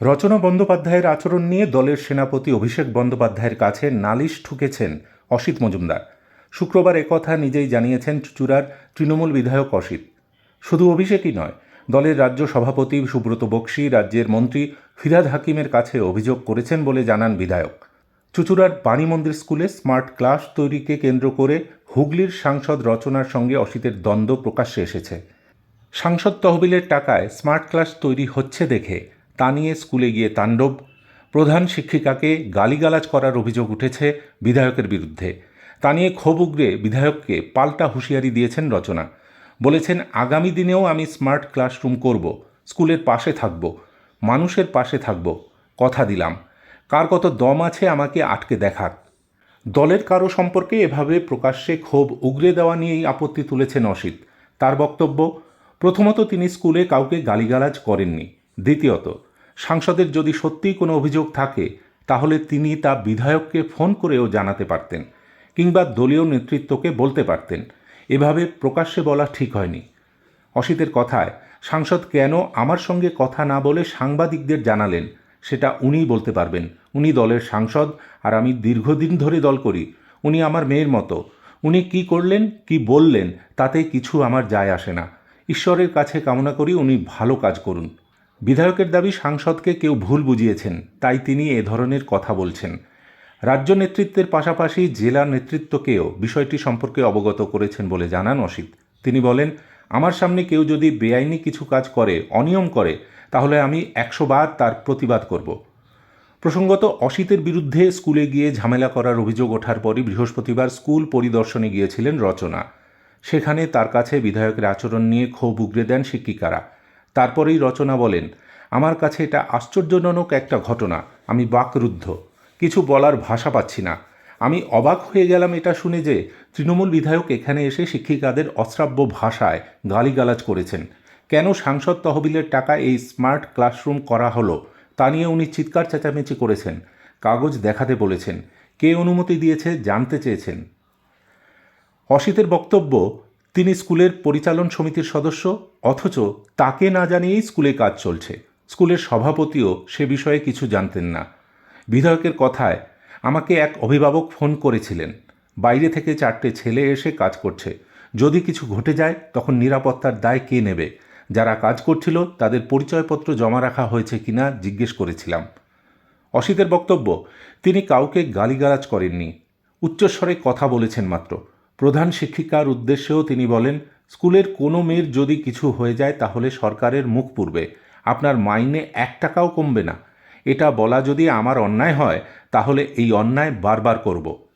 রচনা বন্দ্যোপাধ্যায়ের আচরণ নিয়ে দলের সেনাপতি অভিষেক বন্দ্যোপাধ্যায়ের কাছে নালিশ ঠুকেছেন অসিত মজুমদার। শুক্রবার একথা নিজেই জানিয়েছেন চুচুড়ার তৃণমূল বিধায়ক অসিত। শুধু অভিষেকই নয়, দলের রাজ্য সভাপতি সুব্রত বক্সি, রাজ্যের মন্ত্রী ফিরাদ হাকিমের কাছে অভিযোগ করেছেন বলে জানান বিধায়ক। চুচুড়ার বাণী মন্দির স্কুলে স্মার্ট ক্লাস তৈরিকে কেন্দ্র করে হুগলির সাংসদ রচনার সঙ্গে অসিতের দ্বন্দ্ব প্রকাশ্যে এসেছে। সাংসদ তহবিলের টাকায় স্মার্ট ক্লাস তৈরি হচ্ছে দেখে তা নিয়ে স্কুলে গিয়ে তাণ্ডব। প্রধান শিক্ষিকাকে গালিগালাজ করার অভিযোগ উঠেছে বিধায়কের বিরুদ্ধে। তা নিয়ে ক্ষোভ উগরে বিধায়ককে পাল্টা হুঁশিয়ারি দিয়েছেন রচনা। বলেছেন, আগামী দিনেও আমি স্মার্ট ক্লাসরুম করব, স্কুলের পাশে থাকব, মানুষের পাশে থাকব, কথা দিলাম। কার কত দম আছে আমাকে আটকে দেখাক দলের কারও সম্পর্কে এভাবে প্রকাশ্যে ক্ষোভ উগরে দেওয়া নিয়েই আপত্তি তুলেছেন অসিত। তার বক্তব্য, প্রথমত তিনি স্কুলে কাউকে গালিগালাজ করেননি। দ্বিতীয়ত সাংসদের যদি সত্যিই কোনো অভিযোগ থাকে, তাহলে তিনি তা বিধায়ককে ফোন করেও জানাতে পারতেন, কিংবা দলীয় নেতৃত্বকে বলতে পারতেন। এভাবে প্রকাশ্যে বলা ঠিক হয়নি। অসিতের কথায়, সাংসদ কেন আমার সঙ্গে কথা না বলে সাংবাদিকদের জানালেন, সেটা উনিই বলতে পারবেন। উনি দলের সাংসদ, আর আমি দীর্ঘদিন ধরে দল করি। উনি আমার মেয়ের মতো। উনি কি করলেন, কি বললেন, তাতে কিছু আমার যায় আসে না। ঈশ্বরের কাছে কামনা করি উনি ভালো কাজ করুন। বিধায়কের দাবি সাংসদকে কেউ ভুল বুঝিয়েছেন, তাই তিনি এ ধরনের কথা বলছেন। রাজ্য নেতৃত্বের পাশাপাশি জেলা নেতৃত্বকেও বিষয়টি সম্পর্কে অবগত করেছেন বলে জানান অসিত। তিনি বলেন, আমার সামনে কেউ যদি বেআইনি কিছু কাজ করে, অনিয়ম করে, তাহলে আমি একশো বার তার প্রতিবাদ করব। প্রসঙ্গত, অসিতের বিরুদ্ধে স্কুলে গিয়ে ঝামেলা করার অভিযোগ ওঠার পরই বৃহস্পতিবার স্কুল পরিদর্শনে গিয়েছিলেন রচনা। সেখানে তার কাছে বিধায়কের আচরণ নিয়ে ক্ষোভ উগরে দেন শিক্ষিকারা। তারপরেই রচনা বলেন, আমার কাছে এটা আশ্চর্যজনক একটা ঘটনা, আমি বাকরুদ্ধ। কিছু বলার ভাষা পাচ্ছি না। আমি অবাক হয়ে গেলাম এটা শুনে যে তৃণমূল বিধায়ক এখানে এসে শিক্ষিকাদের অশ্রাব্য ভাষায় গালিগালাজ করেছেন। কেন সাংসদ তহবিলের টাকা এই স্মার্ট ক্লাসরুম করা হলো, তা নিয়ে উনি চিৎকার চেঁচামেচি করেছেন, কাগজ দেখাতে বলেছেন, কে অনুমতি দিয়েছে জানতে চেয়েছেন। অসিতের বক্তব্য, তিনি স্কুলের পরিচালন সমিতির সদস্য অথচ তাকে না জানিয়েই স্কুলে কাজ চলছে। স্কুলের সভাপতিও সে বিষয়ে কিছু জানতেন না। বিধায়কের কথায় আমাকে এক অভিভাবক ফোন করেছিলেন। বাইরে থেকে চারটে ছেলে এসে কাজ করছে। যদি কিছু ঘটে যায়, তখন নিরাপত্তার দায় কে নেবে? যারা কাজ করছিল, তাদের পরিচয়পত্র জমা রাখা হয়েছে কিনা জিজ্ঞেস করেছিলাম। অসিতের বক্তব্য, তিনি কাউকে গালিগালাজ করেননি। উচ্চস্বরে কথা বলেছেন মাত্র। প্রধান শিক্ষিকার উদ্দেশ্যেও তিনি বলেন স্কুলের কোনো মেয়ের যদি কিছু হয়ে যায় তাহলে সরকারের মুখ পূর্বে আপনার মাইনে এক টাকাও কমবে না। এটা বলা যদি আমার অন্যায় হয়, তাহলে এই অন্যায় বারবার করব।